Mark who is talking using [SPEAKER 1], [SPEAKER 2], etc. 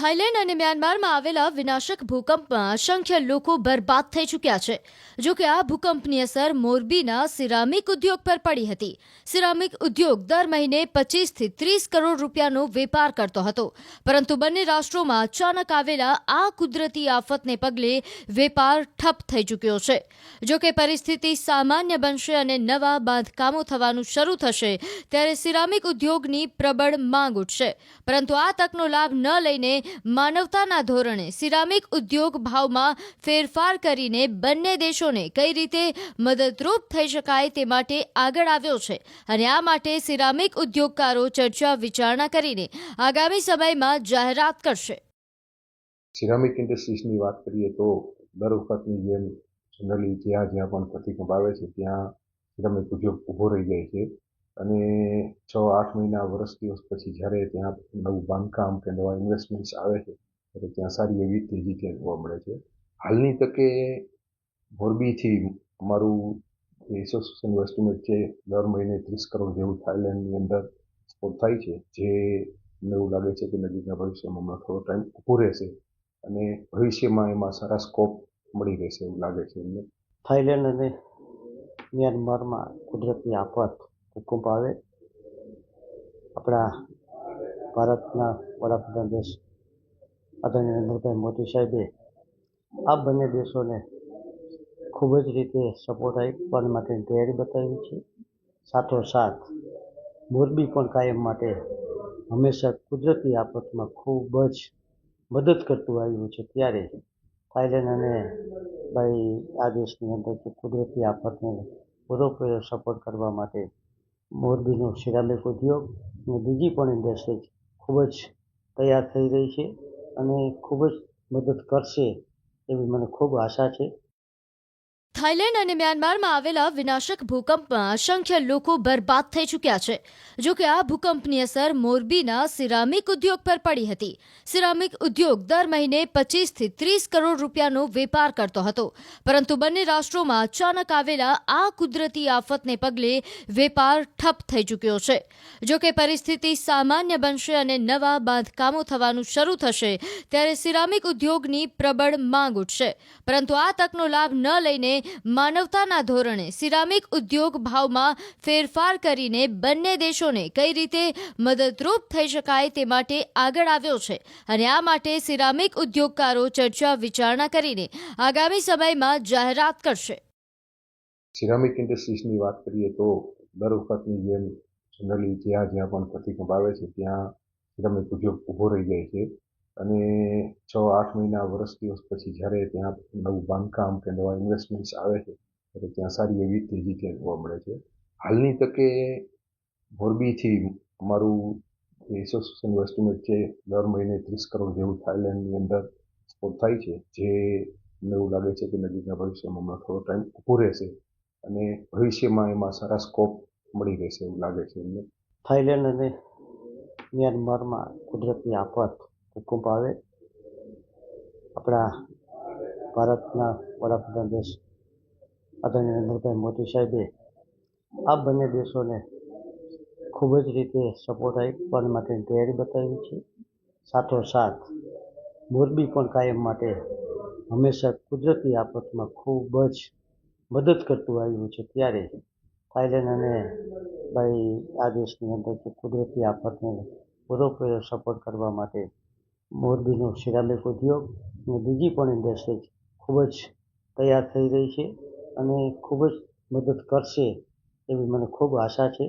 [SPEAKER 1] Thailand અને મ્યાનમારમાં આવેલા વિનાશક ભૂકંપમાં અસંખ્ય લોકો બરબાદ થઈ ચૂક્યા છે. જોકે આ ભૂકંપની અસર મોરબીના સિરામિક ઉદ્યોગ પર પડી હતી. સિરામિક ઉદ્યોગ દર મહિને પચીસથી ત્રીસ કરોડ રૂપિયાનો વેપાર કરતો હતો. પરંતુ બંને રાષ્ટ્રોમાં અચાનક આવેલા આ કુદરતી આફતને પગલે વેપાર ઠપ થઈ ચૂક્યો છે. જોકે પરિસ્થિતિ સામાન્ય બનશે અને નવા બાંધકામો થવાનું શરૂ થશે, ત્યારે સિરામિક ઉદ્યોગની પ્રબળ માંગ ઉઠશે. પરંતુ આ તકનો લાભ ન લઈને માનવતાના ધોરણે સિરામિક ઉદ્યોગ ભાવમાં ફેરફાર કરીને બંને દેશોને કઈ રીતે મદદરૂપ થઈ શકાય તે માટે આગળ આવ્યો છે. અને આ માટે સિરામિક ઉદ્યોગકારો ચર્ચા વિચારણા કરીને આગામી સમયમાં જાહેરાત કરશે.
[SPEAKER 2] સિરામિક ઇન્ડસ્ટ્રીઝની વાત કરીએ તો દર વખતની જેમ જનરલી જ્યાં જ્યાં પણ પ્રતિકંપ આવે છે, ત્યાં સિરામિક ઉદ્યોગ ઊભો રહી જાય છે. અને છ, આઠ મહિના વર્ષ દિવસ પછી જ્યારે ત્યાં નવું બાંધકામ કે નવા ઇન્વેસ્ટમેન્ટ્સ આવે છે, ત્યારે ત્યાં સારી એવી તેજી ત્યાં જોવા મળે છે. હાલની તકે મોરબીથી અમારું એસોસિએશનનું એસ્ટિમેટ છે, દર મહિને ત્રીસ કરોડ જેવું થાઇલેન્ડની અંદર એક્સપોર્ટ થાય છે, જે મને એવું લાગે છે કે નજીકના ભવિષ્યમાં હમણાં થોડો ટાઈમ ઊભો રહેશે અને ભવિષ્યમાં એમાં સારા સ્કોપ મળી રહેશે એવું લાગે છે એમને
[SPEAKER 3] થાઈલેન્ડ અને મ્યાનમારમાં કુદરતી આફત ભૂકંપ આવે. આપણા ભારતના વડાપ્રધાન દેશ આદરણીય નરેન્દ્રભાઈ મોદી સાહેબે આ બંને દેશોને ખૂબ જ રીતે સપોર્ટ આપવા માટેની તૈયારી બતાવી છે. સાથોસાથ મોરબી પણ કાયમ માટે હંમેશા કુદરતી આફતમાં ખૂબ જ મદદ કરતું આવ્યું છે. ત્યારે થાઈલેન્ડ અને ભાઈ આ દેશની અંદર કુદરતી આફતને પૂરેપૂરો સપોર્ટ કરવા માટે મોરબીનો સિરામિક ઉદ્યોગ અને બીજી પણ ઇન્ડસ્ટ્રીઝ ખૂબ જ તૈયાર થઈ રહી છે અને ખૂબ જ મદદ કરશે એવી મને ખૂબ આશા છે.
[SPEAKER 1] થાઇલેન્ડ અને મ્યાનમારમાં આવેલા વિનાશક ભૂકંપમાં અસંખ્ય લોકો બરબાદ થઈ ચૂક્યા છે. જો કે આ ભૂકંપની અસર મોરબીના સિરામિક ઉદ્યોગ પર પડી હતી. સિરામિક ઉદ્યોગ દર મહિને પચીસથી ત્રીસ કરોડ રૂપિયાનો વેપાર કરતો હતો. પરંતુ બંને રાષ્ટ્રોમાં અચાનક આવેલા આ કુદરતી આફતને પગલે વેપાર ઠપ થઈ ચૂક્યો છે. જો કે પરિસ્થિતિ સામાન્ય બનશે અને નવા બાંધકામો થવાનું શરૂ થશે, ત્યારે સિરામિક ઉદ્યોગની પ્રબળ માંગ ઉઠશે. પરંતુ આ તકનો લાભ ન લઈને માનવતાના ધોરણે સિરામિક ઉદ્યોગ ભાવમાં ફેરફાર કરીને બંને દેશોને કઈ રીતે મદદરૂપ થઈ શકાય તે માટે આગળ આવ્યો છે. અને આ માટે સિરામિક ઉદ્યોગકારો ચર્ચા વિચારણા કરીને આગામી સમયમાં જાહેરાત કરશે.
[SPEAKER 2] સિરામિક ઇન્ડસ્ટ્રીઝની વાત કરીએ તો દર વખતની જેમ જનરલી જ્યાં જ્યાં પણ પ્રતિકંપ આવે છે, ત્યાં સિરામિક ઉદ્યોગ ઊભો રહી જાય છે. અને છ, આઠ મહિના વર્ષ દિવસ પછી જ્યારે ત્યાં નવું બાંધકામ કે નવા ઇન્વેસ્ટમેન્ટ્સ આવે છે, ત્યારે ત્યાં સારી એવી તેજી ત્યાં જોવા મળે છે. હાલની તકે મોરબીથી અમારું એસોસિએશનનું એસ્ટિમેટ છે, દર મહિને ત્રીસ કરોડ જેવું થાઇલેન્ડની અંદર એક્સપોર્ટ થાય છે, જે મને એવું લાગે છે કે નજીકના ભવિષ્યમાં હમણાં થોડો ટાઈમ ઊભો રહેશે અને ભવિષ્યમાં એમાં સારા સ્કોપ મળી રહેશે એવું લાગે છે એમને
[SPEAKER 3] થાઈલેન્ડ અને મ્યાનમારમાં કુદરતી આફત ભૂકંપ આવે. આપણા ભારતના વડાપ્રધાન દેશ આદરણીય નરેન્દ્રભાઈ મોદી સાહેબે આ બંને દેશોને ખૂબ જ રીતે સપોર્ટ આપવા માટેની તૈયારી બતાવી છે. સાથોસાથ મોરબી પણ કાયમ માટે હંમેશા કુદરતી આફતમાં ખૂબ જ મદદ કરતું આવ્યું છે. ત્યારે થાઈલેન્ડ અને ભાઈ આ દેશની અંદર કુદરતી આફતને પૂરેપૂરો સપોર્ટ કરવા માટે મોરબીનો સિરામિક ઉદ્યોગ અને બીજી પણ ઇન્ડસ્ટ્રીઝ ખૂબ જ તૈયાર થઈ રહી છે અને ખૂબ જ મદદ કરશે એવી મને ખૂબ આશા છે.